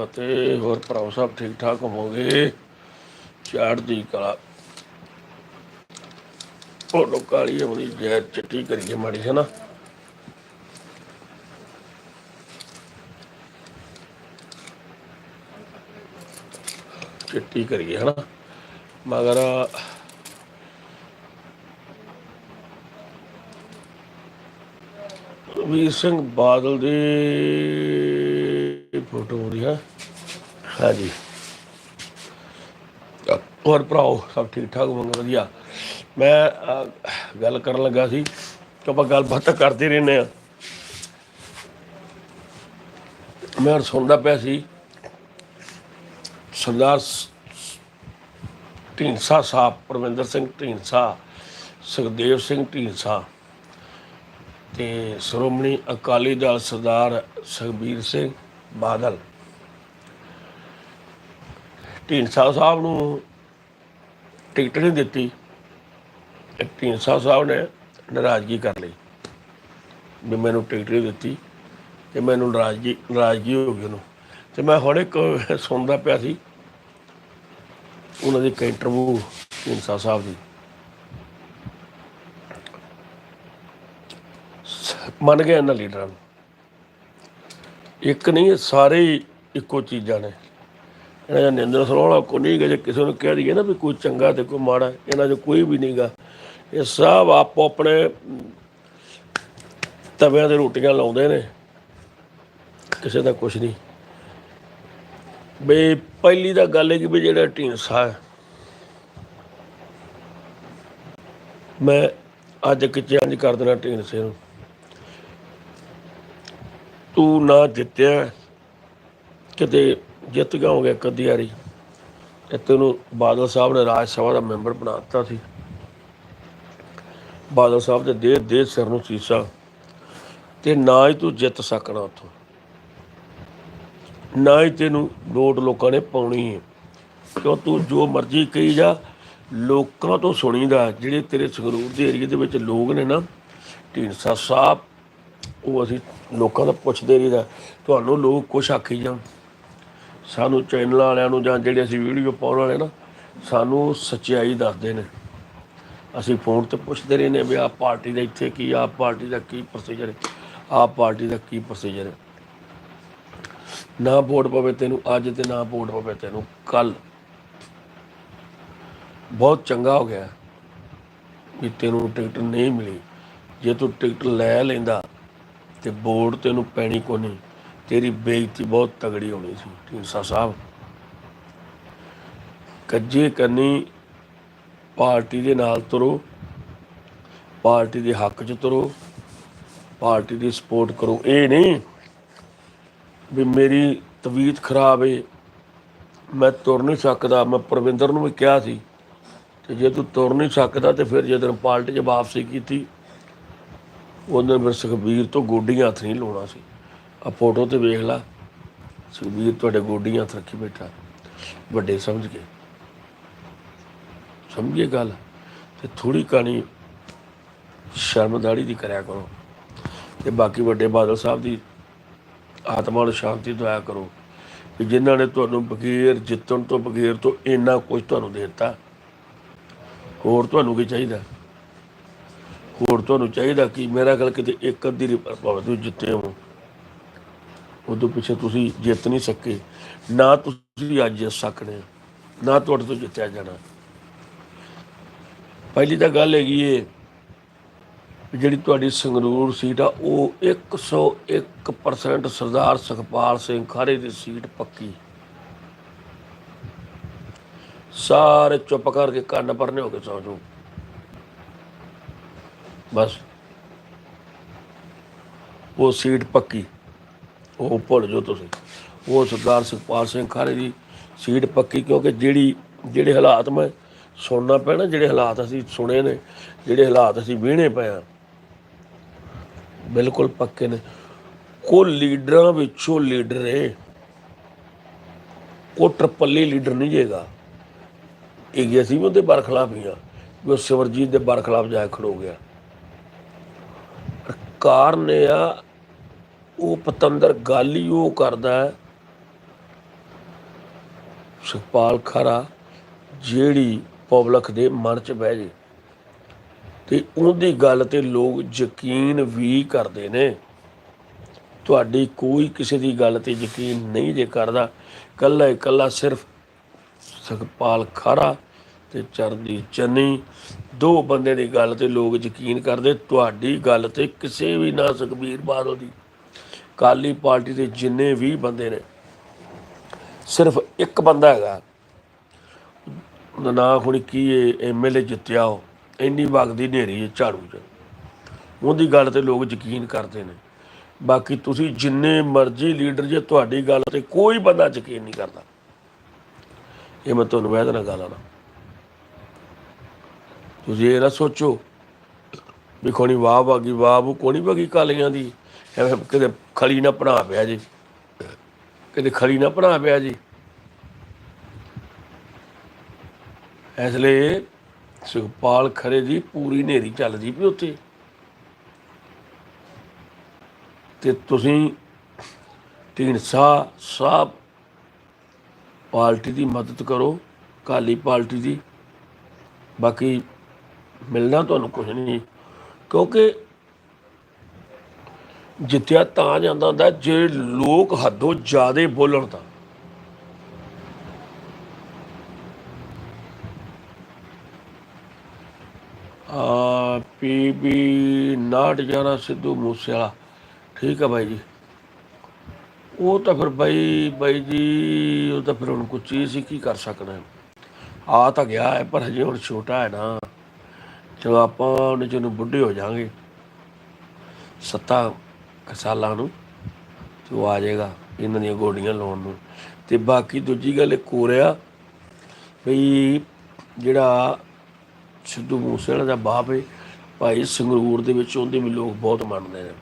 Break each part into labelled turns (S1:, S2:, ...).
S1: ਫਤਿਹ, ਹੋਰ ਭਰਾਓ ਸਭ ਠੀਕ ਠਾਕ ਹੋਵੋਗੇ? ਚੜ੍ਹਦੀ ਕਲਾ। ਉਹ ਲੋਕਾਲੀ ਆਪਣੀ ਜੈ ਚਿੱਟੀ ਕਰੀਏ ਮਾੜੀ ਹੈ ਨਾ। ਚਿੱਟੀ ਕਰੀਏ ਹਨਾ। ਮਗਰ ਵੀਰ ਸਿੰਘ ਬਾਦਲ ਦੀ ਫੋਟੋ ਹੋ ਰਹੀ ਹੈ ਹਾਂਜੀ। ਹੋਰ ਭਰਾਓ ਸਭ ਠੀਕ ਠਾਕ ਮੰਗ ਵਧੀਆ। ਮੈਂ ਗੱਲ ਕਰਨ ਲੱਗਾ ਸੀ ਕਿ ਆਪਾਂ ਗੱਲਬਾਤ ਕਰਦੇ ਰਹਿੰਦੇ ਆ। ਮੈਂ ਸੁਣਦਾ ਪਿਆ ਸੀ ਸਰਦਾਰ ਸ- ਢੀਂਡਸਾ ਸਾਹਿਬ ਪਰਮਿੰਦਰ ਸਿੰਘ ਢੀਂਡਸਾ ਸੁਖਦੇਵ ਸਿੰਘ ਢੀਂਡਸਾ ਤੇ ਸ਼੍ਰੋਮਣੀ ਅਕਾਲੀ ਦਲ ਸਰਦਾਰ ਸੁਖਬੀਰ ਸਿੰਘ ਬਾਦਲ। ਢੀਂਡਸਾ ਸਾਹਿਬ ਨੂੰ ਟਿਕਟ ਨਹੀਂ ਦਿੱਤੀ। ਢੀਂਡਸਾ ਸਾਹਿਬ ਨੇ ਨਾਰਾਜ਼ਗੀ ਕਰ ਲਈ ਵੀ ਮੈਨੂੰ ਟਿਕਟ ਨਹੀਂ ਦਿੱਤੀ ਤੇ ਮੈਨੂੰ ਨਾਰਾਜ਼ਗੀ ਨਾਰਾਜ਼ਗੀ ਹੋ ਗਈ ਉਹਨੂੰ। ਤੇ ਮੈਂ ਹੁਣ ਇੱਕ ਸੁਣਦਾ ਪਿਆ ਸੀ ਉਹਨਾਂ ਦੀ ਇੱਕ ਇੰਟਰਵਿਊ ਢੀਂਡਸਾ ਸਾਹਿਬ ਦੀ। ਮੰਨ ਗਏ ਇਹਨਾਂ ਲੀਡਰਾਂ ਨੂੰ। ਇੱਕ ਨਹੀਂ, ਇਹ ਸਾਰੇ ਇੱਕੋ ਚੀਜ਼ਾਂ ਨੇ। ਇਹਨਾਂ ਦਾ ਨਿੰਦਰ ਸਲੋਣਾ ਕੋ ਨਹੀਂ ਗਾ ਜੇ ਕਿਸੇ ਨੂੰ ਕਹਿ ਦਈਏ ਨਾ ਵੀ ਕੋਈ ਚੰਗਾ ਤੇ ਕੋਈ ਮਾੜਾ, ਇਹਨਾਂ 'ਚ ਕੋਈ ਵੀ ਨਹੀਂਗਾ। ਇਹ ਸਭ ਆਪੋ ਆਪਣੇ ਤਵਿਆਂ ਤੇ ਰੋਟੀਆਂ ਲਾਉਂਦੇ ਨੇ। ਕਿਸੇ ਦਾ ਕੁਝ ਨਹੀਂ। ਬਈ ਪਹਿਲੀ ਤਾਂ ਗੱਲ ਹੈ ਕਿ ਵੀ ਜਿਹੜਾ ਢੀਂਸਾ ਹੈ, ਮੈਂ ਅੱਜ ਇੱਕ ਚੈਲੰਜ ਕਰ ਦੇਣਾ ਢੀਂਸੇ ਨੂੰ। ਤੂੰ ਨਾ ਜਿੱਤਿਆ, ਕਿਤੇ ਜਿੱਤ ਗਿਆ ਕਦੀ ਵਾਰੀ। ਤੇ ਤੈਨੂੰ ਬਾਦਲ ਸਾਹਿਬ ਨੇ ਰਾਜ ਸਭਾ ਦਾ ਮੈਂਬਰ ਬਣਾ ਦਿੱਤਾ ਸੀ। ਬਾਦਲ ਸਾਹਿਬ ਦੇ ਦੇ ਦੇ ਸਿਰ ਨੂੰ ਸੀਸਾ। ਤੇ ਨਾ ਹੀ ਤੂੰ ਜਿੱਤ ਸਕਣਾ ਉੱਥੋਂ। ਨਾ ਹੀ ਤੈਨੂੰ ਵੋਟ ਲੋਕਾਂ ਨੇ ਪਾਉਣੀ ਹੈ ਕਿਉਂ ਤੂੰ ਜੋ ਮਰਜ਼ੀ ਕਹੀ ਜਾ, ਲੋਕਾਂ ਤੋਂ ਸੁਣੀਦਾ, ਜਿਹੜੇ ਤੇਰੇ ਸੰਗਰੂਰ ਦੇ ਏਰੀਏ ਦੇ ਵਿੱਚ ਲੋਕ ਨੇ ਨਾ, ਢੀਂਡਸਾ ਸਾਹਿਬ ਉਹ ਅਸੀਂ ਲੋਕਾਂ ਦਾ ਪੁੱਛਦੇ ਰਹੀਦਾ, ਤੁਹਾਨੂੰ ਲੋਕ ਕੁਛ ਆਖੀ ਜਾਣ। ਸਾਨੂੰ ਚੈਨਲ ਵਾਲਿਆਂ ਨੂੰ ਜਾਂ ਜਿਹੜੇ ਅਸੀਂ ਵੀਡੀਓ ਪਾਉਣ ਵਾਲੇ ਨਾ, ਸਾਨੂੰ ਸੱਚਾਈ ਦੱਸਦੇ ਨੇ। ਅਸੀਂ ਫੋਨ ਤੇ ਪੁੱਛਦੇ ਰਹੇ ਨੇ ਵੀ ਆਹ ਪਾਰਟੀ ਦਾ ਇੱਥੇ ਕੀ, ਆਹ ਪਾਰਟੀ ਦਾ ਕੀ ਪ੍ਰੋਸੀਜਰ ਹੈ, ਆਹ ਪਾਰਟੀ ਦਾ ਕੀ ਪ੍ਰੋਸੀਜਰ ਹੈ। ਨਾ ਵੋਟ ਪਵੇ ਤੈਨੂੰ, ਅੱਜ ਤੇ ਨਾ ਵੋਟ ਪਵੇ ਤੈਨੂੰ ਕੱਲ ਬਹੁਤ ਚੰਗਾ ਹੋ ਗਿਆ ਵੀ ਤੈਨੂੰ ਟਿਕਟ ਨਹੀਂ ਮਿਲੀ। ਜੇ ਤੂੰ ਟਿਕਟ ਲੈ ਲੈਂਦਾ ਤੇ ਬੋਰਡ ਤੈਨੂੰ ਪੈਣੀ ਕੋ ਨਹੀਂ ਤੇਰੀ ਬੇਇੱਜ਼ਤੀ ਬਹੁਤ ਤਗੜੀ ਹੋਣੀ ਸੀ, ਢੀਂਡਸਾ ਸਾਹਿਬ। ਕੱਜੇ ਕੰਨੀ ਪਾਰਟੀ ਦੇ ਨਾਲ ਤੁਰੋ, ਪਾਰਟੀ ਦੇ ਹੱਕ 'ਚ ਤੁਰੋ, ਪਾਰਟੀ ਦੀ ਸਪੋਰਟ ਕਰੋ। ਇਹ ਨਹੀਂ ਵੀ ਮੇਰੀ ਤਬੀਅਤ ਖਰਾਬ ਏ, ਮੈਂ ਤੁਰ ਨਹੀਂ ਸਕਦਾ। ਮੈਂ ਪ੍ਰਵਿੰਦਰ ਨੂੰ ਵੀ ਕਿਹਾ ਸੀ ਤੇ ਜੇ ਤੂੰ ਤੁਰ ਨਹੀਂ ਸਕਦਾ ਤੇ ਫਿਰ ਜਦੋਂ ਪਾਰਟੀ 'ਚ ਵਾਪਸੀ ਕੀਤੀ ਉਹਨੇ ਫਿਰ ਸੁਖਬੀਰ ਤੋਂ ਗੋਡੀਆਂ ਹੱਥ ਨਹੀਂ ਲਾਉਣਾ ਸੀ। ਆ ਫੋਟੋ ਤੇ ਵੇਖ ਲਾ। ਸੁਖਬੀਰ ਤੁਹਾਡੇ ਗੋਡੀਆਂ ਹੱਥ ਰੱਖੀ ਬੈਠਾ। ਵੱਡੇ ਸਮਝ ਕੇ ਸਮਝੀਏ ਗੱਲ? ਤੇ ਥੋੜੀ ਕਹਾਣੀ ਸ਼ਰਮਦਾੜੀ ਦੀ ਕਰਿਆ ਕਰੋ। ਤੇ ਬਾਕੀ ਵੱਡੇ ਬਾਦਲ ਸਾਹਿਬ ਦੀ ਆਤਮਾ ਨੂੰ ਸ਼ਾਂਤੀ ਦਵਾਇਆ ਕਰੋ। ਕਿ ਜਿਨ੍ਹਾਂ ਨੇ ਤੁਹਾਨੂੰ ਬਗੈਰ ਜਿੱਤਣ ਤੋਂ ਬਗੈਰ ਤੋਂ ਇੰਨਾ ਕੁਝ ਤੁਹਾਨੂੰ ਦੇ ਦਿੱਤਾ, ਹੋਰ ਤੁਹਾਨੂੰ ਕੀ ਚਾਹੀਦਾ? ਹੋਰ ਤੁਹਾਨੂੰ ਚਾਹੀਦਾ ਕਿ ਮੇਰਾ ਗੱਲ ਕਿਤੇ ਇੱਕ ਅੱਧੀ ਭਾਵੇਂ ਤੁਸੀਂ ਜਿੱਤੇ ਹੋ ਉਦੋਂ ਪਿੱਛੇ ਤੁਸੀਂ ਜਿੱਤ ਨਹੀਂ ਸਕੇ। ਨਾ ਤੁਸੀਂ ਅੱਜ ਜਿੱਤ ਸਕਦੇ ਹੋ, ਨਾ ਤੁਹਾਡੇ ਤੋਂ ਜਿੱਤਿਆ ਜਾਣਾ। ਪਹਿਲੀ ਤਾਂ ਗੱਲ ਹੈਗੀ ਏ ਜਿਹੜੀ ਤੁਹਾਡੀ ਸੰਗਰੂਰ ਸੀਟ ਆ ਉਹ 101% ਸਰਦਾਰ ਸੁਖਪਾਲ ਸਿੰਘ ਖਾਰੇ ਦੀ ਸੀਟ ਪੱਕੀ। ਸਾਰੇ ਚੁੱਪ ਕਰਕੇ ਕੰਨ ਪਰਨੇ ਹੋ ਕੇ ਸੌਂ ਜਾਓ। ਬਸ। ਉਹ ਸੀਟ ਪੱਕੀ। ਉਹ ਭੁੱਲ ਜੋ ਤੁਸੀਂ। ਉਹ ਸਰਦਾਰ ਸੁਖਪਾਲ ਸਿੰਘ ਖਾਰੇ ਦੀ ਸੀਟ ਪੱਕੀ ਕਿਉਂਕਿ ਜਿਹੜੀ, ਜਿਹੜੇ ਹਾਲਾਤ ਮੈਂ ਸੁਣਨਾ ਪੈਣਾ, ਜਿਹੜੇ ਹਾਲਾਤ ਅਸੀਂ ਸੁਣੇ ਨੇ, ਜਿਹੜੇ ਹਾਲਾਤ ਅਸੀਂ ਵਿਹਣੇ ਪਏ ਆ, ਬਿਲਕੁਲ ਪੱਕੇ ਨੇ। ਕੋ ਲੀਡਰਾਂ ਵਿੱਚੋਂ ਲੀਡਰ ਹੈ ਕੋ ਟਰਪੱਲੀ ਲੀਡਰ ਨਹੀਂ ਜੇਗਾ। ਇਹ ਗਿਆ ਸੀ ਵੀ ਉਹਦੇ ਬਰਖਲਾਫ ਹੀ ਆ। ਵੀ ਉਹ ਸਿਮਰਜੀਤ ਦੇ ਬਰਖਲਾਫ ਜਾ ਖੜੋ ਗਿਆ। ਕਾਰਨ ਇਹ ਆ, ਉਹ ਪਤੰਦਰ ਗੱਲ ਹੀ ਉਹ ਕਰਦਾ ਹੈ, ਸੁਖਪਾਲ ਖਰਾ, ਜਿਹੜੀ ਪਬਲਿਕ ਦੇ ਮਨ 'ਚ ਬਹਿ ਜੇ। ਤੇ ਉਹਦੀ ਗੱਲ ਤੇ ਲੋਕ ਯਕੀਨ ਵੀ ਕਰਦੇ ਨੇ। ਤੁਹਾਡੀ ਕੋਈ ਕਿਸੇ ਦੀ ਗੱਲ ਤੇ ਯਕੀਨ ਨਹੀਂ ਜੇ ਕਰਦਾ। ਕੱਲਾ ਇਕੱਲਾ ਸਿਰਫ ਸੁਖਪਾਲ ਖਰਾ ਤੇ ਚਰਦੀ ਚੰਨੀ ਦੋ ਬੰਦੇ ਦੀ ਗੱਲ ਤੇ ਲੋਕ ਯਕੀਨ ਕਰਦੇ, ਤੁਹਾਡੀ ਗੱਲ ਤੇ ਕਿਸੇ ਵੀ ਨਾ ਸੁਖਬੀਰ ਬਾਦਲ ਦੀ। ਕਾਲੀ ਪਾਰਟੀ ਦੇ ਜਿੰਨੇ ਵੀ ਬੰਦੇ ਨੇ, ਸਿਰਫ ਇੱਕ ਬੰਦਾ ਹੈਗਾ। ਉਹਦਾ ਨਾਂ ਹੁਣ ਕੀ ਹੈ ਐਮਐਲਏ ਜਿੱਤਿਆ ਉਹ, ਇੰਨੀ ਵਗਦੀ ਨੇਰੀ ਹੈ ਝਾੜੂ 'ਚ। ਉਹਦੀ ਗੱਲ ਤੇ ਲੋਕ ਯਕੀਨ ਕਰਦੇ ਨੇ। ਬਾਕੀ ਤੁਸੀਂ ਜਿੰਨੇ ਮਰਜ਼ੀ ਲੀਡਰ ਜੇ, ਤੁਹਾਡੀ ਗੱਲ ਤੇ ਕੋਈ ਬੰਦਾ ਯਕੀਨ ਨਹੀਂ ਕਰਦਾ। ਇਹ ਮੈਂ ਤੁਹਾਨੂੰ ਵੈਦ ਨਾਲ ਗੱਲ ਆਣਾ ਤੁਸੀਂ ਇਹ ਨਾ ਸੋਚੋ ਵੀ ਕੋਣੀ ਵਾਹ ਵਾਗੀ, ਵਾਹ ਉਹ ਕੋਣੀ ਵਗੀ ਕਾਲੀਆਂ ਦੀ। ਐਵੇਂ ਕਿਤੇ ਖਲੀ ਨਾ ਬਣਾ ਪਿਆ ਜੀ। ਕਿਤੇ ਖਲੀ ਨਾ ਬਣਾ ਪਿਆ ਜੀ। ਇਸ ਲਈ ਸੁਖਪਾਲ ਖਰੇ ਦੀ ਪੂਰੀ ਨੇਰੀ ਚੱਲਦੀ ਵੀ ਉੱਥੇ। ਤੇ ਤੁਸੀਂ ਢੀਂਡਸਾ ਸਾਹਿਬ ਪਾਰਟੀ ਦੀ ਮਦਦ ਕਰੋ, ਕਾਲੀ ਪਾਰਟੀ ਦੀ। ਬਾਕੀ ਮਿਲਣਾ ਤੁਹਾਨੂੰ ਕੁਝ ਨਹੀਂ। ਕਿਉਂਕਿ ਜਿੱਤਿਆ ਤਾਂ ਜਾਂਦਾ ਹੁੰਦਾ ਜੇ ਲੋਕ ਹੱਦੋਂ ਜ਼ਿਆਦਾ ਬੋਲਣ ਤਾਂ। ਆ ਪੀਬੀ ਨਾਟ ਜਾਣਾ ਸਿੱਧੂ ਮੂਸੇ ਠੀਕ ਆ ਬਾਈ ਜੀ। ਉਹ ਤਾਂ ਫਿਰ ਬਾਈ ਬਾਈ ਜੀ, ਉਹ ਤਾਂ ਫਿਰ ਹੁਣ ਕੋਈ ਚੀਜ਼ ਹੀ ਕੀ ਕਰ ਸਕਣਾ ਆ ਤਾਂ ਗਿਆ ਹੈ, ਪਰ ਹਜੇ ਹੁਣ ਛੋਟਾ ਹੈ ਨਾ। ਚਲੋ ਆਪਾਂ ਉਹਨੇ ਜਦੋਂ ਬੁੱਢੇ ਹੋ ਜਾਾਂਗੇ ਸੱਤਾ ਕੁ ਸਾਲਾਂ ਨੂੰ ਤੇ ਉਹ ਆ ਜਾਏਗਾ ਇਹਨਾਂ ਦੀਆਂ ਗੋਡੀਆਂ ਲਾਉਣ ਨੂੰ। ਤੇ ਬਾਕੀ ਦੂਜੀ ਗੱਲ ਇੱਕ ਹੋ ਰਿਹਾ ਵੀ ਜਿਹੜਾ ਸਿੱਧੂ ਮੂਸੇਵਾਲੇ ਦਾ ਬਾਪ ਹੈ ਭਾਈ ਸੰਗਰੂਰ ਦੇ ਵਿੱਚ ਉਹਦੇ ਵੀ ਲੋਕ ਬਹੁਤ ਮੰਨਦੇ ਨੇ।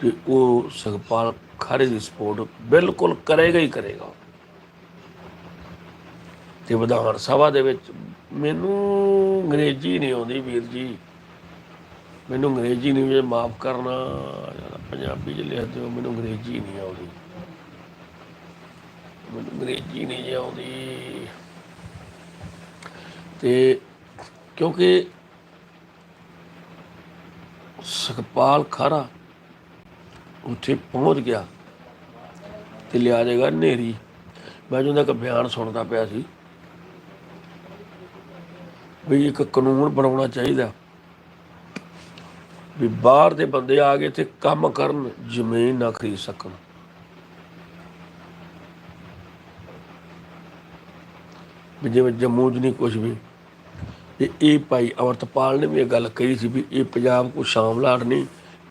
S1: ਤੇ ਉਹ ਸੁਖਪਾਲ ਖਾਰੇ ਦੀ ਸਪੋਰਟ ਬਿਲਕੁਲ ਕਰੇਗਾ ਹੀ ਕਰੇਗਾ। ਤੇ ਵਿਧਾਨ ਸਭਾ ਦੇ ਵਿੱਚ ਮੈਨੂੰ ਅੰਗਰੇਜ਼ੀ ਨਹੀਂ ਆਉਂਦੀ ਵੀਰ ਜੀ। ਮੈਨੂੰ ਅੰਗਰੇਜ਼ੀ ਨਹੀਂ ਜੇ ਮਾਫ ਕਰਨਾ, ਜਾਂ ਪੰਜਾਬੀ ਚ ਲਿਖ ਦਿਓ, ਮੈਨੂੰ ਅੰਗਰੇਜ਼ੀ ਨਹੀਂ ਆਉਂਦੀ। ਮੈਨੂੰ ਅੰਗਰੇਜ਼ੀ ਨਹੀਂ ਜੇ ਆਉਂਦੀ। ਤੇ ਕਿਉਂਕਿ ਸੁਖਪਾਲ ਖਾਰਾ ਉੱਥੇ ਪਹੁੰਚ ਗਿਆ ਤੇ ਲਿਆ ਜਾਏਗਾ ਨੇਰੀ ਮੈਂ ਜਦੋਂ ਇੱਕ ਬਿਆਨ ਸੁਣਦਾ ਪਿਆ ਸੀ ਵੀ ਇੱਕ ਕਾਨੂੰਨ ਬਣਾਉਣਾ ਚਾਹੀਦਾ। ਵੀ ਬਾਹਰ ਦੇ ਬੰਦੇ ਆ ਕੇ ਤੇ ਕੰਮ ਕਰਨ, ਜ਼ਮੀਨ ਨਾ ਖਰੀਦ ਸਕਣ। ਵੀ ਜਿਵੇਂ ਜੰਮੂ 'ਚ ਨਹੀਂ ਕੁਝ ਵੀ। ਤੇ ਇਹ ਭਾਈ ਅਮਰਤਪਾਲ ਨੇ ਵੀ ਇਹ ਗੱਲ ਕਹੀ ਸੀ ਵੀ ਇਹ ਪੰਜਾਬ ਕੋ ਸ਼ਾਮਲਾਟ ਨਹੀਂ,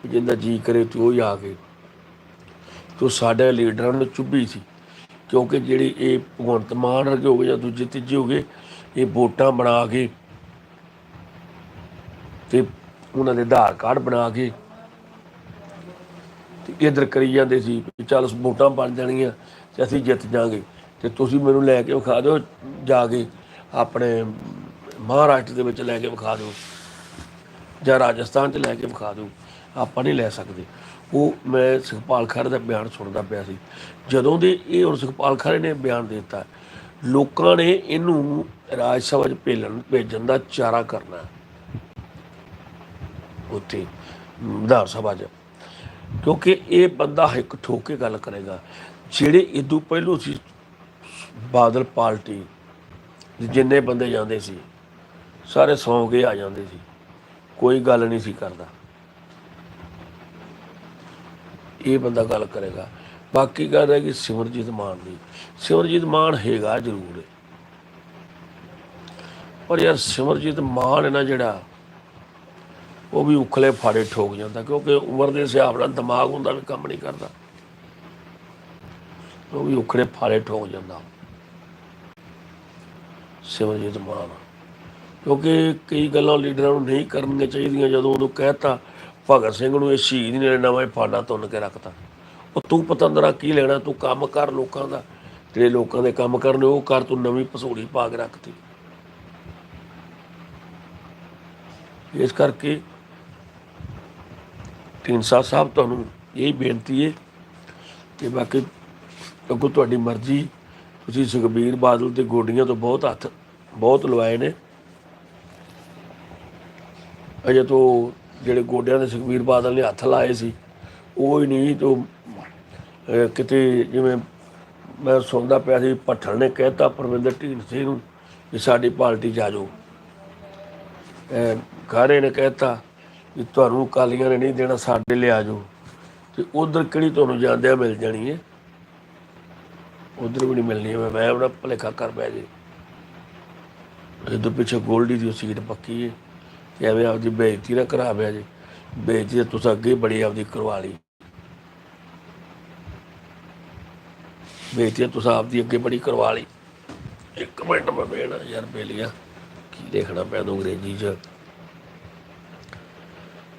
S1: ਵੀ ਜਿੰਦਾ ਜੀ ਕਰੇ ਤੇ ਉਹ ਹੀ ਆ ਕੇ। ਤੋ ਸਾਡੇ ਲੀਡਰਾਂ ਨੂੰ ਚੁੱਭੀ ਸੀ, ਕਿਉਂਕਿ ਜਿਹੜੀ ਇਹ ਭਗਵੰਤ ਮਾਨ ਵਰਗੇ ਹੋ ਗਏ ਜਾਂ ਦੂਜੇ ਤੀਜੇ ਹੋ ਗਏ, ਇਹ ਵੋਟਾਂ ਬਣਾ ਕੇ ਤੇ ਉਹਨਾਂ ਦੇ ਆਧਾਰ ਕਾਰਡ ਬਣਾ ਕੇ ਤੇ ਇਧਰ ਕਰੀ ਜਾਂਦੇ ਸੀ ਵੀ ਚੱਲ ਵੋਟਾਂ ਬਣ ਜਾਣਗੀਆਂ ਤੇ ਅਸੀਂ ਜਿੱਤ ਜਾਾਂਗੇ ਤੇ ਤੁਸੀਂ ਮੈਨੂੰ ਲੈ ਕੇ ਵਿਖਾ ਦਿਓ, ਜਾ ਕੇ ਆਪਣੇ ਮਹਾਰਾਸ਼ਟਰ ਦੇ ਵਿੱਚ ਲੈ ਕੇ ਵਿਖਾ ਦਿਓ ਜਾਂ ਰਾਜਸਥਾਨ 'ਚ ਲੈ ਕੇ ਵਿਖਾ ਦਿਓ, ਆਪਾਂ ਨਹੀਂ ਲੈ ਸਕਦੇ। ਉਹ ਮੈਂ ਸੁਖਪਾਲ ਖਹਿਰਾ ਦਾ ਬਿਆਨ ਸੁਣਦਾ ਪਿਆ ਸੀ। ਜਦੋਂ ਦੇ ਇਹ ਹੁਣ ਸੁਖਪਾਲ ਖਰ ਨੇ ਬਿਆਨ ਦੇ ਦਿੱਤਾ, ਲੋਕਾਂ ਨੇ ਇਹਨੂੰ ਰਾਜ ਸਭਾ 'ਚ ਭੇਜਣ ਭੇਜਣ ਦਾ ਚਾਰਾ ਕਰਨਾ। ਉੱਥੇ, ਵਿਧਾਨ ਸਭਾ 'ਚ। ਕਿਉਂਕਿ ਇਹ ਬੰਦਾ ਇੱਕ ਠੋਕ ਕੇ ਗੱਲ ਕਰੇਗਾ। ਜਿਹੜੇ ਇਦੋਂ ਪਹਿਲੋਂ ਸੀ, ਬਾਦਲ ਪਾਰਟੀ, ਜਿੰਨੇ ਬੰਦੇ ਜਾਂਦੇ ਸੀ, ਸਾਰੇ ਸੌਂ ਕੇ ਆ ਜਾਂਦੇ ਸੀ। ਕੋਈ ਗੱਲ ਨਹੀਂ ਸੀ ਕਰਦਾ। ਇਹ ਬੰਦਾ ਗੱਲ ਕਰੇਗਾ। ਬਾਕੀ ਗੱਲ ਹੈ ਕਿ ਸਿਮਰਜੀਤ ਮਾਨ ਦੀ। ਸਿਮਰਜੀਤ ਮਾਨ ਹੈਗਾ ਜ਼ਰੂਰ। ਪਰ ਯਾਰ ਸਿਮਰਜੀਤ ਮਾਨ ਹੈ ਨਾ ਜਿਹੜਾ ਉਹ ਵੀ ਉਖਲੇ ਫਾੜੇ ਠੋਕ ਜਾਂਦਾ ਕਿਉਂਕਿ ਉਮਰ ਦੇ ਹਿਸਾਬ ਨਾਲ ਦਿਮਾਗ ਹੁੰਦਾ ਵੀ ਕੰਮ ਨਹੀਂ ਕਰਦਾ। ਉਹ ਵੀ ਉਖੜੇ ਫਾੜੇ ਠੋਕ ਜਾਂਦਾ। ਸਿਮਰਜੀਤ ਮਾਨ। ਕਿਉਂਕਿ ਕਈ ਗੱਲਾਂ ਲੀਡਰਾਂ ਨੂੰ ਨਹੀਂ ਕਰਨੀਆਂ ਚਾਹੀਦੀਆਂ, ਜਦੋਂ ਉਹਨੂੰ ਕਹਿਤਾ, ਭਗਤ ਸਿੰਘ ਨੂੰ ਇਹ ਸ਼ਹੀਦ ਨੇ ਨਵਾਂ ਹੀ ਫਾਡਾ ਤੁੰਨ ਕੇ ਰੱਖਤਾ। ਉਹ ਤੂੰ ਪਤੰਦਰਾ ਕੀ ਲੈਣਾ, ਤੂੰ ਕੰਮ ਕਰ ਲੋਕਾਂ ਦਾ। ਤੇਰੇ ਲੋਕਾਂ ਦੇ ਕੰਮ ਕਰਨੇ, ਉਹ ਕਰ, ਤੂੰ ਨਵੀਂ ਪਸੂੜੀ ਪਾ ਕੇ ਰੱਖਤੀ। ਇਸ ਕਰਕੇ ਢੀਂਡਸਾ ਸਾਹਿਬ ਤੁਹਾਨੂੰ ਇਹ ਬੇਨਤੀ ਹੈ ਕਿ ਬਾਕੀ ਅੱਗੋਂ ਤੁਹਾਡੀ ਮਰਜ਼ੀ, ਤੁਸੀਂ ਸੁਖਬੀਰ ਬਾਦਲ ਤੇ ਗੋਡੀਆਂ ਤੋਂ ਬਹੁਤ ਹੱਥ, ਬਹੁਤ ਲਵਾਏ ਨੇ। ਅਜੇ ਤੋਂ ਜਿਹੜੇ ਗੋਡਿਆਂ ਦੇ ਸੁਖਬੀਰ ਬਾਦਲ ਨੇ ਹੱਥ ਲਾਏ ਸੀ, ਉਹ ਹੀ ਨਹੀਂ ਤੋਂ ਕਿਤੇ ਜਿਵੇਂ ਮੈਂ ਸੁਣਦਾ ਪਿਆ ਸੀ, ਭੱਠਲ ਨੇ ਕਹਿਤਾ, ਪਰਵਿੰਦਰ ਢੀਂਡਸੇ ਨੂੰ ਕਿ ਸਾਡੀ ਪਾਰਟੀ 'ਚ ਜਾਓ। ਅਹ ਖਾਰੇ ਨੇ ਕਹਿਤਾ ਕਿ ਤੁਹਾਨੂੰ ਕਾਲੀਆਂ ਨੇ ਨਹੀਂ ਦੇਣਾ, ਸਾਡੇ ਲਈ ਆ ਜਾਓ। ਤੇ ਉਧਰ ਕਿਹੜੀ ਤੁਹਾਨੂੰ ਜਾਂਦਿਆਂ ਮਿਲ ਜਾਣੀ ਹੈ ਉਧਰ ਵੀ ਨਹੀਂ ਮਿਲਣੀ ਹੈ ਮੈਂ ਆਪਣਾ ਭਲੇਖਾ ਕਰ ਪਿਆ ਜੇ। ਇਹਦੇ ਪਿੱਛੇ ਗੋਲਡੀ ਦੀ ਸੀਟ ਪੱਕੀ ਹੈ ਤੇ ਐਵੇਂ ਆਪਦੀ ਬੇਇੱਜ਼ਤੀ ਨਾ ਕਰਾ ਪਿਆ ਜੇ। ਬੇਇੱਜ਼ਤੀ ਤੁਸੀਂ ਅੱਗੇ ਬੜੀ ਆਪਦੀ ਕਰਵਾ ਲਈ। ਬੇਇੱਜ਼ਤੀ ਤੁਸੀਂ ਆਪਦੀ ਅੱਗੇ ਬੜੀ ਕਰਵਾ ਲਈ। ਇੱਕ ਮਿੰਟ ਮੈਂ ਬੇਣਾ ਯਾਰ ਬੇਲੀਆ। ਕੀ ਦੇਖਣਾ ਪਿਆ ਤੂੰ ਅੰਗਰੇਜ਼ੀ ਚ।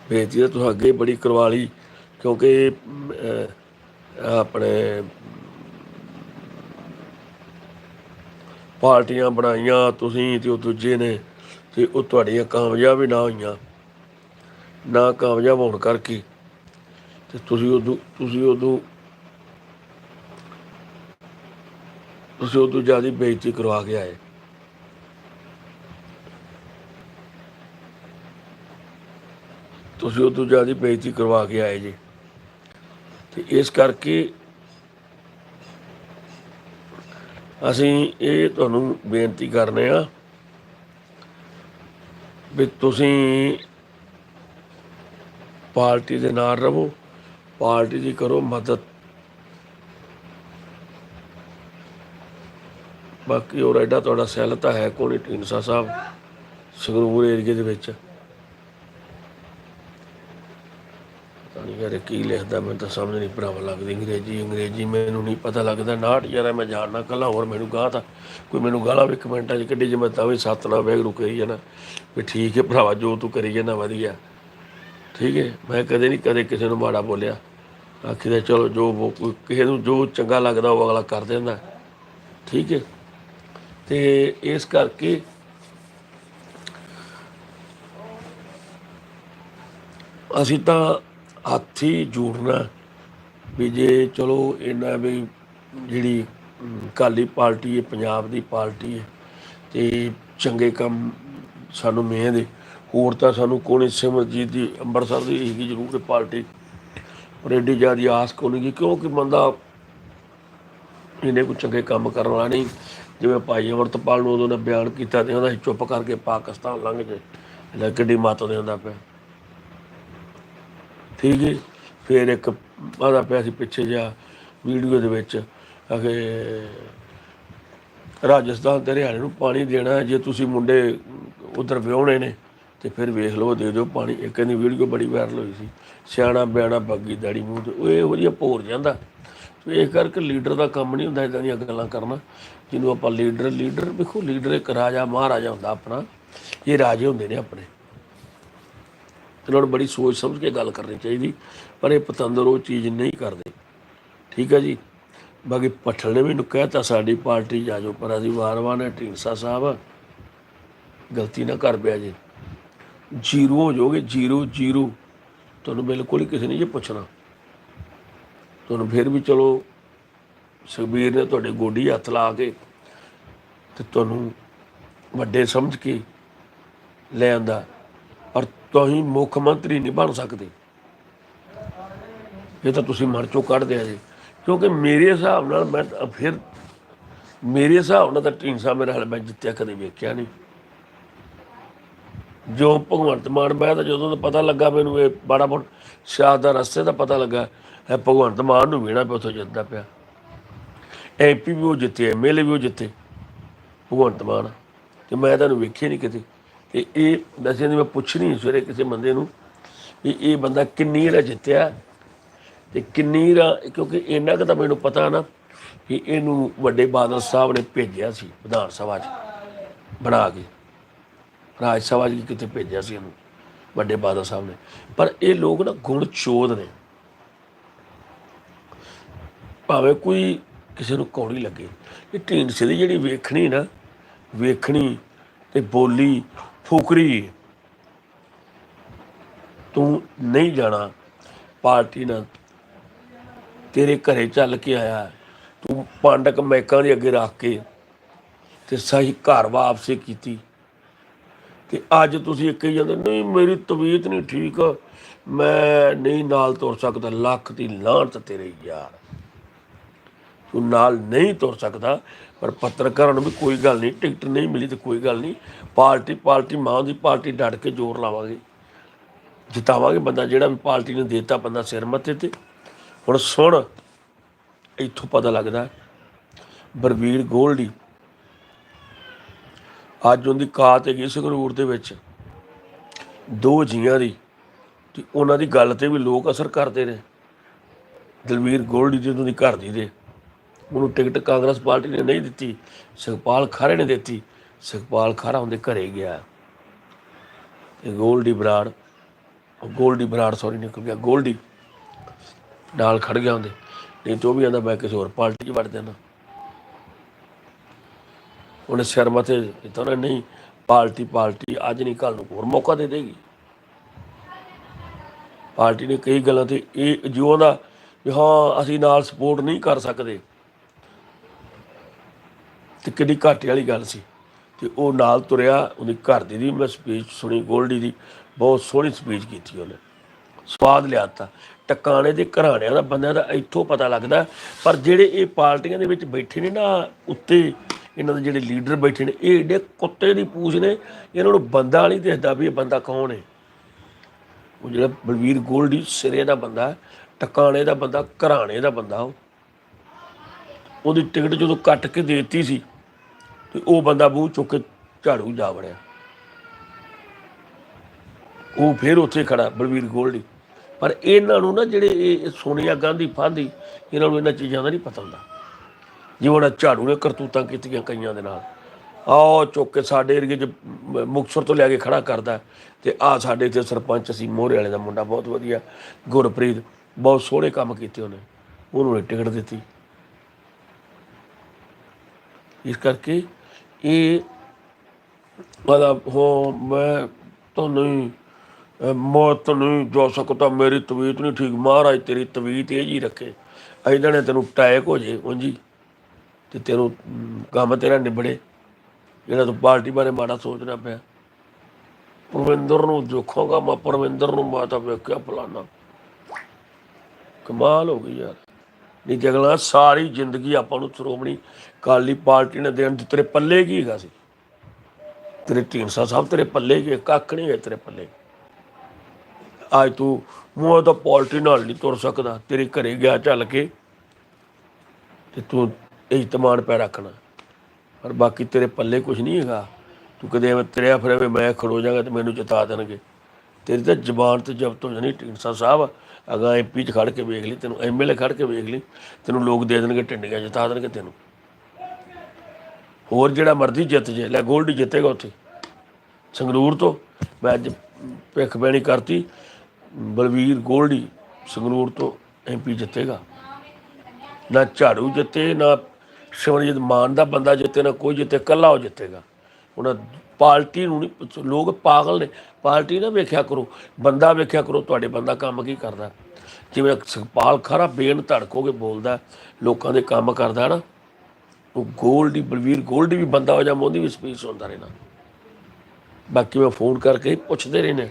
S1: ਬੇਇੱਜ਼ਤੀ ਤਾਂ ਤੁਸੀਂ ਅੱਗੇ ਬੜੀ ਕਰਵਾ ਲਈ ਕਿਉਂਕਿ ਆਪਣੇ ਪਾਰਟੀਆਂ ਬਣਾਈਆਂ, ਤੁਸੀਂ ਤੇ ਉਹ ਦੂਜੇ ਨੇ, ਤੇ ਉਹ ਤੁਹਾਡੀਆਂ ਕਾਮਯਾਬ ਹੀ ਨਾ ਹੋਈਆਂ, ਨਾ ਕਾਮਯਾਬ ਹੋਣ ਕਰਕੇ, ਤੇ ਤੁਸੀਂ ਉਦੋਂ ਤੁਸੀਂ ਉਦੋਂ ਤੁਸੀਂ ਉਦੋਂ ਜ਼ਿਆਦਾ ਬੇਇੱਜ਼ਤੀ ਕਰਵਾ ਕੇ ਆਏ। ਤੁਸੀਂ ਉਹ ਉਦੋਂ ਜ਼ਿਆਦਾ ਬੇਇੱਜ਼ਤੀ ਕਰਵਾ ਕੇ ਆਏ ਜੀ। ਤੇ ਇਸ ਕਰਕੇ ਅਸੀਂ ਇਹ ਤੁਹਾਨੂੰ ਬੇਨਤੀ ਕਰਨੇ ਆ ਵੀ ਤੁਸੀਂ ਪਾਰਟੀ ਦੇ ਨਾਲ ਰਹੋ, ਪਾਰਟੀ ਦੀ ਕਰੋ ਮਦਦ। ਬਾਕੀ ਹੋਰ ਐਡਾ ਤੁਹਾਡਾ ਸੈੱਲ ਤਾਂ ਹੈ ਕੋਣੀ? ਢੀਂਡਸਾ ਸਾਹਿਬ, ਸੰਗਰੂਰ ਏਰੀਏ ਦੇ ਵਿੱਚ ਪਤਾ ਨਹੀਂ ਯਾਰ ਕੀ ਲਿਖਦਾ ਮੈਨੂੰ ਤਾਂ ਸਮਝ ਨਹੀਂ ਭਰਾਵਾ ਲੱਗਦੀ, ਅੰਗਰੇਜ਼ੀ ਅੰਗਰੇਜ਼ੀ ਮੈਨੂੰ ਨਹੀਂ ਪਤਾ ਲੱਗਦਾ, ਨਾਟ ਯਾਰ ਮੈਂ ਜਾਣਨਾ ਕੱਲਾ ਹੋਰ ਮੈਨੂੰ ਗਾਹ ਤਾਂ, ਕੋਈ ਮੈਨੂੰ ਗਾਲਾਂ ਵੀ ਕਮੈਂਟਾਂ 'ਚ ਕੱਢੀ ਜੇ ਮੈਂ ਤਾਂ ਵੀ ਸੱਤ ਸਤਨਾ ਵੈਗਰੂ ਕਹੀ ਜਾਣਾ ਵੀ ਠੀਕ ਹੈ ਭਰਾਵਾ, ਜੋ ਤੂੰ ਕਰੀ ਜਾਣਾ ਵਧੀਆ। ਠੀਕ ਹੈ, ਮੈਂ ਕਦੇ ਨਹੀਂ ਕਦੇ ਕਿਸੇ ਨੂੰ ਮਾੜਾ ਬੋਲਿਆ। ਆਖੀਦਾ ਚਲੋ ਜੋ ਉਹ ਕੋਈ ਕਿਸੇ ਨੂੰ ਜੋ ਚੰਗਾ ਲੱਗਦਾ ਉਹ ਅਗਲਾ ਕਰ ਦਿੰਦਾ। ਠੀਕ ਹੈ, ਤੇ ਇਸ ਕਰਕੇ ਅਸੀਂ ਤਾਂ ਹੱਥੀ ਜੋੜਨਾ ਵੀ ਜੇ ਚਲੋ ਇਹਨਾਂ ਵੀ ਜਿਹੜੀ ਅਮ, ਅਕਾਲੀ ਪਾਰਟੀ ਹੈ ਪੰਜਾਬ ਦੀ ਪਾਰਟੀ ਹੈ ਤੇ ਚੰਗੇ ਕੰਮ ਸਾਨੂੰ ਮਿਹਦੇ ਹੋਰ ਤਾਂ ਸਾਨੂੰ ਕੋਣੀ ਸਿਮਰਜੀਤ ਦੀ ਅੰਮ੍ਰਿਤਸਰ ਦੀ ਹੈਗੀ ਜ਼ਰੂਰ ਪਾਰਟੀ। ਪਰ ਐਡੀ ਜ਼ਿਆਦਾ ਆਸ ਕੋਈ ਨਹੀਂ ਕਿਉਂਕਿ ਬੰਦਾ ਇਹਨੇ ਕੋਈ ਚੰਗੇ ਕੰਮ ਕਰਨ ਵਾਲਾ ਨਹੀਂ। ਜਿਵੇਂ ਭਾਈ ਅਮਰਤਪਾਲ ਨੂੰ ਉਦੋਂ ਨੇ ਬਿਆਨ ਕੀਤਾ ਤੇ ਉਹਦਾ ਚੁੱਪ ਕਰਕੇ ਪਾਕਿਸਤਾਨ ਲੰਘ ਜੇ। ਇਹਦਾ ਕਿੱਡੀ ਮੱਤ ਦੇ ਹੁੰਦਾ ਪਿਆ ਠੀਕ ਹੈ ਫਿਰ ਇੱਕ ਆਦਾ ਪਿਆ ਸੀ ਪਿੱਛੇ ਜਿਹਾ ਵੀਡੀਓ ਦੇ ਵਿੱਚ ਆਖੇ ਰਾਜਸਥਾਨ ਤੇ ਹਰਿਆਣੇ ਨੂੰ ਪਾਣੀ ਦੇਣਾ ਜੇ ਤੁਸੀਂ ਮੁੰਡੇ ਉਧਰ ਵਿਆਹੁਣੇ ਨੇ ਤੇ ਫਿਰ ਵੇਖ ਲਓ, ਦੇ ਦਿਓ ਪਾਣੀ। ਇੱਕ ਇਹਦੀ ਵੀਡੀਓ ਬੜੀ ਵਾਇਰਲ ਹੋਈ ਸੀ। ਸਿਆਣਾ ਬਿਆਣਾ ਬੱਗੀ ਦਾੜੀ ਮੂੰਹ ਤੇ। ਉਹ ਇਹੋ ਜਿਹਾ ਭੋਰ ਜਾਂਦਾ। ਤੇ ਇਹ ਕਰਕੇ ਲੀਡਰ ਦਾ ਕੰਮ ਨਹੀਂ ਹੁੰਦਾ ਇਦਾਂ ਦੀਆਂ ਗੱਲਾਂ ਕਰਨਾ। ਜਿਹਨੂੰ ਆਪਾਂ ਲੀਡਰ ਲੀਡਰ ਵੇਖੋ, ਲੀਡਰ ਇੱਕ ਰਾਜਾ, ਮਹਾਰਾਜਾ ਹੁੰਦਾ ਆਪਣਾ। ਇਹ ਰਾਜੇ ਹੁੰਦੇ ਨੇ ਆਪਣੇ। ਇਹਨਾਂ ਨੂੰ ਬੜੀ ਸੋਚ ਸਮਝ ਕੇ ਗੱਲ ਕਰਨੀ ਚਾਹੀਦੀ, ਪਰ ਇਹ ਪਤੰਦਰ ਉਹ ਚੀਜ਼ ਨਹੀਂ ਕਰਦੇ। ਠੀਕ ਹੈ ਜੀ? ਬਾਕੀ ਪੱਠਲ ਨੇ ਮੈਨੂੰ ਕਹਿਤਾ ਸਾਡੀ ਪਾਰਟੀ ਜਾ ਜੋ ਪਰ ਅਸੀਂ ਵਾਰ-ਵਾਰ ਨੇ ਢੀਂਡਸਾ ਸਾਹਿਬ, ਗਲਤੀ ਨਾ ਕਰ ਪਿਆ ਜੀ। ਜ਼ੀਰੋ ਹੋ ਜਾਓਗੇ, ਜ਼ੀਰੋ ਜ਼ੀਰੋ। ਤੁਹਾਨੂੰ ਬਿਲਕੁਲ ਹੀ ਕਿਸੇ ਨੇ ਇਹ ਪੁੱਛਣਾ। ਤੁਹਾਨੂੰ ਫਿਰ ਵੀ ਚਲੋ, ਸੁਖਬੀਰ ਨੇ ਤੁਹਾਡੇ ਗੋਡੀ ਹੱਥ ਲਾ ਕੇ ਤੇ ਤੁਹਾਨੂੰ ਵੱਡੇ ਸਮਝ ਕੇ ਲੈ ਆਂਦਾ। ਪਰ ਤੁਸੀਂ ਮੁੱਖ ਮੰਤਰੀ ਨਹੀਂ ਬਣ ਸਕਦੇ। ਇਹ ਤਾਂ ਤੁਸੀਂ ਮਨ ਚੋਂ ਕੱਢ ਦਿਆ ਜੀ। ਕਿਉਂਕਿ ਮੇਰੇ ਹਿਸਾਬ ਨਾਲ ਮੈਂ ਤਾਂ ਫਿਰ ਮੇਰੇ ਹਿਸਾਬ ਨਾਲ ਤਾਂ ਢੀਂਡਸਾ ਮੇਰੇ ਹਾਲ ਮੈਂ ਜਿੱਤਿਆ, ਕਦੇ ਵੇਖਿਆ ਨਹੀਂ। ਜੋ ਭਗਵੰਤ ਮਾਨ ਮੈਂ ਤਾਂ ਜਦੋਂ ਦਾ ਪਤਾ ਲੱਗਾ ਮੈਨੂੰ ਇਹ ਬਾੜਾ ਫੁੱਟ ਸ਼ਾਹ ਦਾ ਰਸਤੇ ਦਾ ਪਤਾ ਲੱਗਾ, ਇਹ ਭਗਵੰਤ ਮਾਨ ਨੂੰ ਵੇਣਾ ਪਿਆ, ਉੱਥੋਂ ਜਿੱਤਦਾ ਪਿਆ। ਐਮਪੀ ਵੀ ਉਹ ਜਿੱਤੇ ਐਮਐਲਏ ਵੀ ਉਹ ਜਿੱਤੇ, ਭਗਵੰਤ ਮਾਨ। ਤੇ ਮੈਂ ਤੁਹਾਨੂੰ ਵੇਖਿਆ ਨਹੀਂ ਕਿਤੇ। ਤੇ ਇਹ ਵੈਸੇ ਨਹੀਂ ਮੈਂ ਪੁੱਛਣੀ ਸਵੇਰੇ ਕਿਸੇ ਬੰਦੇ ਨੂੰ ਵੀ ਇਹ ਬੰਦਾ ਕਿੰਨੀ ਰਾ ਜਿੱਤਿਆ ਤੇ ਕਿੰਨੀ ਰਾ ਕਿਉਂਕਿ ਇੰਨਾ ਕੁ ਤਾਂ ਮੈਨੂੰ ਪਤਾ ਨਾ ਕਿ ਇਹਨੂੰ ਵੱਡੇ ਬਾਦਲ ਸਾਹਿਬ ਨੇ ਭੇਜਿਆ ਸੀ ਵਿਧਾਨ ਸਭਾ 'ਚ, ਬਣਾ ਕੇ। ਰਾਜ ਸਭਾ 'ਚ ਕਿਤੇ ਭੇਜਿਆ ਸੀ ਇਹਨੂੰ, ਵੱਡੇ ਬਾਦਲ ਸਾਹਿਬ ਨੇ। ਪਰ ਇਹ ਲੋਕ ਨਾ ਗੁਣ ਚੋਦ ਨੇ। ਭਾਵੇਂ ਕੋਈ ਕਿਸੇ ਨੂੰ ਕੌੜੀ ਲੱਗੇ। ਇਹ ਢੀਂਡਸੇ ਦੀ ਜਿਹੜੀ ਵੇਖਣੀ ਨਾ, ਵੇਖਣੀ ਤੇ ਬੋਲੀ ਫੁਕਰੀ। ਤੂੰ ਨਹੀਂ ਜਾਣਾ। ਪਾਰਟੀ ਨਾਲ ਤੇਰੇ ਘਰੇ ਚੱਲ ਕੇ ਆਇਆ। ਤੂੰ ਪਾਂਡਕ ਮੈਕਾਂ ਦੇ ਅੱਗੇ ਰੱਖ ਕੇ ਤੇ ਸਹੀ ਘਰ ਵਾਪਸੀ ਕੀਤੀ। ਤੇ ਅੱਜ ਤੁਸੀਂ ਇੱਕ ਹੀ ਜਾਂਦੇ, ਨਹੀਂ, ਮੇਰੀ ਤਬੀਅਤ ਨਹੀਂ ਠੀਕ। ਮੈਂ ਨਹੀਂ ਨਾਲ ਤੁਰ ਸਕਦਾ। ਲੱਖ ਦੀ ਲਾਹਨਤ ਤੇਰੇ ਯਾਰ। ਤੂੰ ਨਾਲ ਨਹੀਂ ਤੁਰ ਸਕਦਾ, ਪਰ ਪੱਤਰਕਾਰਾਂ ਨੂੰ ਵੀ ਕੋਈ ਗੱਲ ਨਹੀਂ, ਟਿਕਟ ਨਹੀਂ ਮਿਲੀ ਤੇ ਕੋਈ ਗੱਲ ਨਹੀਂ। ਪਾਰਟੀ ਪਾਰਟੀ ਮਾਂ ਦੀ ਪਾਰਟੀ ਡਟ ਕੇ ਜ਼ੋਰ ਲਾਵਾਂਗੇ। ਜਿਤਾਵਾਂਗੇ ਬੰਦਾ ਜਿਹੜਾ ਵੀ ਪਾਰਟੀ ਨੇ ਦੇਤਾ ਬੰਦਾ ਸਿਰ ਮੱਥੇ ਤੇ। ਹੁਣ ਸੁਣ, ਇੱਥੋਂ ਪਤਾ ਲੱਗਦਾ ਬਰਵੀਰ ਗੋਲਡੀ ਅੱਜ ਉਹਦੀ ਕਾਤ ਗਈ ਸੰਗਰੂਰ ਦੇ ਵਿੱਚ। ਦੋ ਜੀਆਂ ਦੀ, ਤੇ ਉਹਨਾਂ ਦੀ ਗੱਲ ਤੇ ਵੀ ਲੋਕ ਅਸਰ ਕਰਦੇ ਨੇ। ਦਲਵੀਰ ਗੋਲਡੀ ਦੀ ਉਹਦੀ ਘਰ ਦੀ ਦੇ। ਉਹਨੂੰ ਟਿਕਟ ਕਾਂਗਰਸ ਪਾਰਟੀ ਨੇ ਨਹੀਂ ਦਿੱਤੀ, ਸੁਖਪਾਲ ਖਾਰੇ ਨੇ ਦਿੱਤੀ, ਸੁਖਪਾਲ ਖਾਰਾ ਉਹਦੇ ਘਰੇ ਗਿਆ। ਤੇ ਗੋਲਡੀ ਬਰਾੜ ਗੋਲਡੀ ਬਰਾੜ ਸੌਰੀ ਨਿਕਲ ਗਿਆ, ਗੋਲਡੀ ਨਾਲ ਖੜ ਗਿਆ ਉਹਦੇ। ਨਹੀਂ ਤਾਂ ਵੀ ਆਂਦਾ ਮੈਂ ਕਿਸੇ ਹੋਰ ਪਾਰਟੀ 'ਚ ਵੜ ਜਾਣਾ ਉਹਨੇ ਸਿਰ ਮੱਥੇ ਦਿੱਤਾ ਉਹਨੇ, ਨਹੀਂ ਪਾਰਟੀ ਪਾਰਟੀ ਅੱਜ ਨਹੀਂ ਕੱਲ ਨੂੰ ਹੋਰ ਮੌਕਾ ਦੇ ਦੇਗੀ। ਪਾਰਟੀ ਨੇ ਕਈ ਗੱਲਾਂ ਤੇ ਇਹ ਜਿਉਂ ਦਾ ਵੀ ਹਾਂ, ਅਸੀਂ ਨਾਲ ਸਪੋਰਟ ਨਹੀਂ ਕਰ ਸਕਦੇ। ਤੇ ਕਿੰਨੀ ਘਾਟੇ ਵਾਲੀ ਗੱਲ ਸੀ। ਤੇ ਉਹ ਨਾਲ ਤੁਰਿਆ ਉਹਦੀ ਘਰ ਦੀ ਦੀ ਮੈਂ ਸਪੀਚ ਸੁਣੀ ਗੋਲਡੀ ਦੀ ਬਹੁਤ ਸੋਹਣੀ ਸਪੀਚ ਕੀਤੀ ਉਹਨੇ। ਸਵਾਦ ਲਿਆਤਾ। ਟਕਾਣੇ ਦੇ ਘਰਾਣਿਆਂ ਦਾ ਬੰਦਿਆਂ ਦਾ ਇੱਥੋਂ ਪਤਾ ਲੱਗਦਾ ਪਰ ਜਿਹੜੇ ਇਹ ਪਾਰਟੀਆਂ ਦੇ ਵਿੱਚ ਬੈਠੇ ਨੇ ਨਾ ਉੱਤੇ ਇਹਨਾਂ ਦੇ ਜਿਹੜੇ ਲੀਡਰ ਬੈਠੇ ਨੇ ਇਹ ਏਡੇ ਕੁੱਤੇ ਦੀ ਪੂਛ ਨੇ ਇਹਨਾਂ ਨੂੰ ਬੰਦਾ ਨਹੀਂ ਦਿਖਦਾ ਵੀ ਇਹ ਬੰਦਾ ਕੌਣ ਹੈ ਉਹ ਜਿਹੜਾ ਬਲਵੀਰ ਗੋਲਡੀ ਸਿਰੇ ਦਾ ਬੰਦਾ ਹੈ, ਟਕਾਣੇ ਦਾ ਬੰਦਾ ਘਰਾਣੇ ਦਾ ਬੰਦਾ ਉਹ। ਉਹਦੀ ਟਿਕਟ ਜਦੋਂ ਕੱਟ ਕੇ ਦੇਤੀ ਸੀ ਤੇ ਉਹ ਬੰਦਾ ਮੂੰਹ ਚੁੱਕ ਕੇ ਝਾੜੂ ਜਾ ਵੜਿਆ। ਉਹ ਫਿਰ ਉੱਥੇ ਖੜਾ, ਬਲਵੀਰ ਗੋਲਡੀ। ਪਰ ਇਹਨਾਂ ਨੂੰ ਨਾ ਜਿਹੜੇ ਇਹ ਸੋਨੀਆ ਗਾਂਧੀ, ਫਾਂਦੀ, ਇਹਨਾਂ ਨੂੰ ਇਹਨਾਂ ਚੀਜ਼ਾਂ ਦਾ ਨਹੀਂ ਪਤਾ ਹੁੰਦਾ। ਜਿਵੇਂ ਉਹਨਾਂ ਝਾੜੂ ਨੇ ਕਰਤੂਤਾਂ ਕੀਤੀਆਂ ਕਈਆਂ ਦੇ ਨਾਲ। ਆਹ ਚੁੱਕ ਕੇ ਸਾਡੇ ਏਰੀਏ 'ਚ ਮ- ਮੁਕਤਸਰ ਤੋਂ ਲੈ ਕੇ ਖੜਾ ਕਰਦਾ ਤੇ ਆ ਸਾਡੇ ਇੱਥੇ ਸਰਪੰਚ ਸੀ, ਮੋਹਰੇ ਵਾਲੇ ਦਾ ਮੁੰਡਾ ਬਹੁਤ ਵਧੀਆ, ਗੁਰਪ੍ਰੀਤ, ਬਹੁਤ ਸੋਹਣੇ ਕੰਮ ਕੀਤੇ ਉਹਨੇ। ਉਹਨੂੰ ਟਿਕਟ ਦਿੱਤੀ। ਇਸ ਕਰਕੇ ਇਹ ਮਤਲਬ ਹੋ, ਮੈਂ ਤਾਂ ਨਹੀਂ, ਅਹ ਨਹੀਂ ਜਾ ਸਕਦਾ, ਮੇਰੀ ਤਬੀਅਤ ਨਹੀਂ ਠੀਕ। ਮਹਾਰਾਜ, ਤੇਰੀ ਤਬੀਅਤ ਇਹ ਜੀ ਰੱਖੇ। ਐਦਾਂ ਨੇ ਤੈਨੂੰ ਟੈਕ ਹੋ ਜੇ ਉਂਜੀ ਤੇ ਤੈਨੂੰ ਕੰਮ ਤੇਰਾ ਨਿਬੜੇ। ਜਿਹੜਾ ਤੂੰ ਪਾਰਟੀ ਬਾਰੇ ਮਾੜਾ ਸੋਚਣਾ ਪਿਆ। ਪਰਵਿੰਦਰ ਨੂੰ ਦੇਖੋਗਾ ਮੈਂ ਪਰਵਿੰਦਰ ਨੂੰ ਮਾਤਾ ਵੇਖਿਆ ਫਲਾਣਾ ਕਮਾਲ ਹੋ ਗਈ ਯਾਰ। ਨਹੀਂ ਤੇ ਸਾਰੀ ਜ਼ਿੰਦਗੀ ਆਪਾਂ ਨੂੰ ਸ਼੍ਰੋਮਣੀ ਅਕਾਲੀ ਪਾਰਟੀ ਨੇ ਦੇਣ ਤੇਰੇ ਪੱਲੇ ਕੀ ਹੈਗਾ ਸੀ? ਤੇਰੇ ਢੀਂਡਸਾ ਸਾਹਿਬ ਤੇਰੇ ਪੱਲੇ ਕੀ ਕੱਖ ਨਹੀਂ ਹੈ ਤੇਰੇ ਪੱਲੇ। ਅੱਜ ਤੂੰ ਮੂੰਹ ਤਾਂ ਪਾਰਟੀ ਨਾਲ ਨਹੀਂ ਤੁਰ ਸਕਦਾ। ਤੇਰੇ ਘਰੇ ਗਿਆ ਚੱਲ ਕੇ ਤੇ ਤੂੰ ਇਤਮਾਨ ਪੈ ਰੱਖਣਾ। ਪਰ ਬਾਕੀ ਤੇਰੇ ਪੱਲੇ ਕੁਝ ਨਹੀਂ ਹੈਗਾ। ਤੂੰ ਕਦੇ ਐਵੇਂ ਤੇਰਿਆ ਫਿਰ ਐਵੇਂ ਮੈਂ ਖੜੋ ਜਾਗਾ ਤੇ ਮੈਨੂੰ ਜਿਤਾ ਦੇਣਗੇ। ਤੇਰੀ ਤਾਂ ਜ਼ਬਾਨ ਤੇ ਜ਼ਬਤ ਹੋ ਜਾਣੀ ਢੀਂਡਸਾ ਸਾਹਿਬ। ਅਗਾ ਐਮਪੀ ਚ ਖੜ ਕੇ ਵੇਖ ਲਈ, ਤੈਨੂੰ ਐਮਐਲਏ ਖੜ ਕੇ ਵੇਖ ਲਈ, ਤੈਨੂੰ ਲੋਕ ਦੇ ਦੇਣਗੇ ਟਿੰਡੀਆਂ ਜਿਤਾ ਦੇਣਗੇ ਤੈਨੂੰ। ਹੋਰ ਜਿਹੜਾ ਮਰਜ਼ੀ ਜਿੱਤ ਜੇ, ਲੈ ਗੋਲਡ ਜਿੱਤੇਗਾ ਉੱਥੇ। ਸੰਗਰੂਰ ਤੋਂ ਮੈਂ ਅੱਜ ਭਿੱਖ ਬੈਣੀ ਕਰਤੀ, ਬਲਵੀਰ ਗੋਲਡੀ ਸੰਗਰੂਰ ਤੋਂ ਐਮਪੀ ਜਿੱਤੇਗਾ। ਨਾ ਝਾੜੂ ਜਿੱਤੇ, ਨਾ ਸਿਮਰਜੀਤ ਮਾਨ ਦਾ ਬੰਦਾ ਜਿੱਤੇ, ਨਾ ਕੋਈ ਜਿੱਤੇ ਕੱਲਾ ਉਹ ਜਿੱਤੇਗਾ। ਉਹਨਾਂ ਪਾਰਟੀ ਨੂੰ ਨਹੀਂ ਲੋਕ ਪਾਗਲ ਨੇ। ਪਾਰਟੀ ਨਾ ਵੇਖਿਆ ਕਰੋ, ਬੰਦਾ ਵੇਖਿਆ ਕਰੋ, ਤੁਹਾਡੇ ਬੰਦਾ ਕੰਮ ਕੀ ਕਰਦਾ। ਜਿਵੇਂ ਸੁਖਪਾਲ ਖਰਾ ਬੇਨ ਧੜਕੋਗੇ ਬੋਲਦਾ, ਲੋਕਾਂ ਦੇ ਕੰਮ ਕਰਦਾ ਨਾ, ਉਹ ਗੋਲਡੀ, ਬਲਵੀਰ ਗੋਲਡੀ ਵੀ ਬੰਦਾ ਹੋ ਜਾ, ਮੋਦੀ ਵੀ ਸਪੀਚ ਸੁਣਦਾ ਰਹਿਣਾ ਬਾਕੀ ਮੈਂ ਫੋਨ ਕਰਕੇ ਹੀ ਪੁੱਛਦੇ ਰਹੇ ਨੇ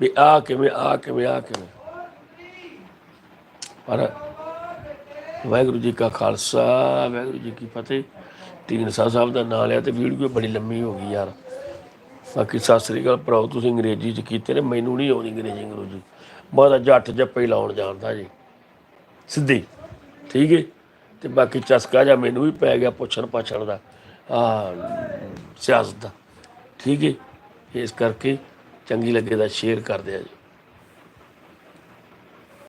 S1: ਵੀ ਆ ਕਿਵੇਂ ਆ ਕਿਵੇਂ ਆ ਕਿਵੇਂ। ਪਰ ਵਾਹਿਗੁਰੂ ਜੀ ਕਾ ਖਾਲਸਾ, ਵਾਹਿਗੁਰੂ ਜੀ ਕੀ ਫਤਿਹ। ਢੀਂਡਸਾ ਸਾਹਿਬ ਦਾ ਨਾਮ ਲਿਆ ਤੇ ਵੀਡੀਓ ਬੜੀ ਲੰਮੀ ਹੋ ਗਈ ਯਾਰ। ਬਾਕੀ ਸਤਿ ਸ੍ਰੀ ਅਕਾਲ ਭਰਾਓ, ਤੁਸੀਂ ਅੰਗਰੇਜ਼ੀ ਚ ਕੀਤੇ ਨੇ, ਮੈਨੂੰ ਨਹੀਂ ਆਉਂਦੀ ਅੰਗਰੇਜ਼ੀ ਅੰਗਰੇਜ਼ੀ। ਮੈਂ ਤਾਂ ਜੱਟ ਜੱਪੇ ਹੀ ਲਾਉਣ ਜਾਣਦਾ ਜੀ। ਸਿੱਧੀ, ਠੀਕ ਹੈ ਤੇ ਬਾਕੀ ਚਸਕਾ ਜਾਂ ਮੈਨੂੰ ਵੀ ਪੈ ਗਿਆ ਪੁੱਛਣ ਪਾਛਣ ਦਾ। ਆ ਸਿਆਸਤ ਦਾ। ਠੀਕ ਹੈ ਇਸ ਕਰਕੇ ਚੰਗੀ ਲੱਗੇ ਦਾ ਸ਼ੇਅਰ ਕਰ ਦਿਆ ਜੀ।